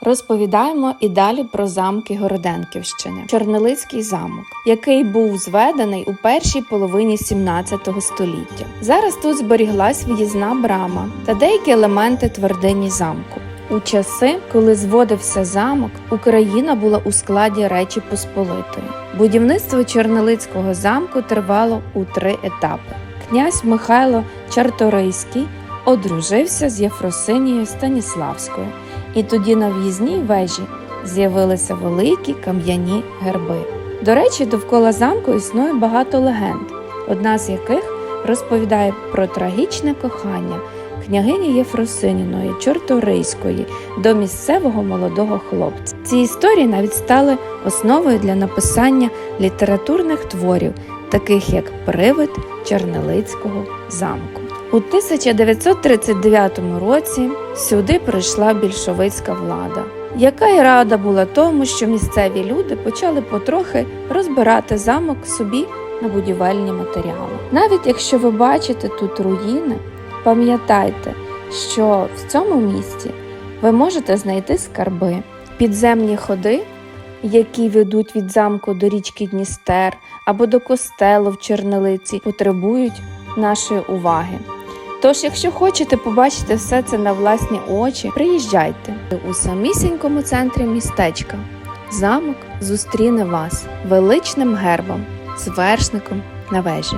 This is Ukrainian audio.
Розповідаємо і далі про замки Городенківщини. Чорнолицький замок, який був зведений у першій половині 17 століття. Зараз тут зберіглась в'їзна брама та деякі елементи твердині замку. У часи, коли зводився замок, Україна була у складі Речі Посполитої. Будівництво Чорнолицького замку тривало у три етапи. Князь Михайло Чарторийський одружився з Єфросинією Станіславською, і тоді на в'їзній вежі з'явилися великі кам'яні герби. До речі, довкола замку існує багато легенд, одна з яких розповідає про трагічне кохання княгині Єфросиніної Чорторийської до місцевого молодого хлопця. Ці історії навіть стали основою для написання літературних творів, таких як Привид Чернелицького замку. У 1939 році сюди прийшла більшовицька влада, яка й рада була тому, що місцеві люди почали потрохи розбирати замок собі на будівельні матеріали. Навіть якщо ви бачите тут руїни, пам'ятайте, що в цьому місці ви можете знайти скарби, підземні ходи, які ведуть від замку до річки Дністер або до костелу в Чернелиці, потребують нашої уваги. Тож, якщо хочете побачити все це на власні очі, приїжджайте у самісінькому центрі містечка. Замок зустріне вас величним гербом з вершником на вежі.